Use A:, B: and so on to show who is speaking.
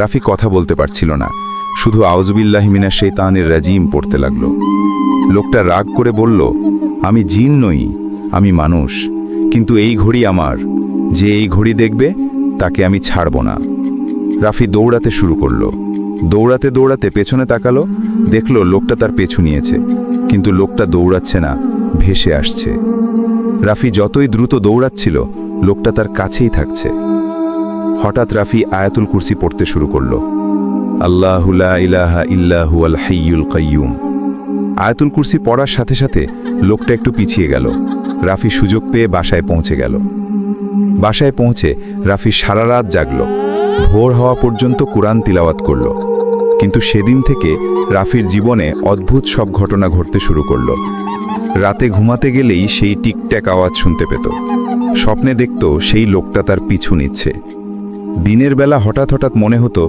A: রাফি কথা বলতে পারছিল না। শুধু আউজবিল্লাহিমিনা শেতানের রাজিম পড়তে লাগল। লোকটা রাগ করে বলল, আমি জিন নই, আমি মানুষ। কিন্তু এই ঘড়ি আমার। যে এই ঘড়ি দেখবে, তাকে আমি ছাড়ব না। রাফি দৌড়াতে শুরু করল। দৌড়াতে দৌড়াতে পেছনে তাকালো, দেখল লোকটা তার পেছু নিয়েছে। কিন্তু লোকটা দৌড়াচ্ছে না, ভেসে আসছে। রাফি যতই দ্রুত দৌড়াচ্ছিল, লোকটা তার কাছেই থাকছে। হঠাৎ রাফি আয়াতুল কুরসি পড়তে শুরু করল। আল্লাহুলা ইলাহা হাইয়ুল কাইয়ুম। আয়াতুল কুরসি পড়ার সাথে সাথে লোকটা একটু পিছিয়ে গেল। রাফি সুযোগ পেয়ে বাসায় পৌঁছে গেল। বাসায় পৌঁছে রাফি সারা রাত জাগল। ভোর হওয়া পর্যন্ত কোরআন তিলাওয়াত করল। কিন্তু সেদিন থেকে রাফির জীবনে অদ্ভুত সব ঘটনা ঘটতে শুরু করল। রাতে ঘুমাতে গেলেই সেই টিকট্যাক আওয়াজ শুনতে পেত। স্বপ্নে দেখত সেই লোকটা তার পিছু নিচ্ছে। দিনের বেলা হঠাৎ হঠাৎ মনে হতো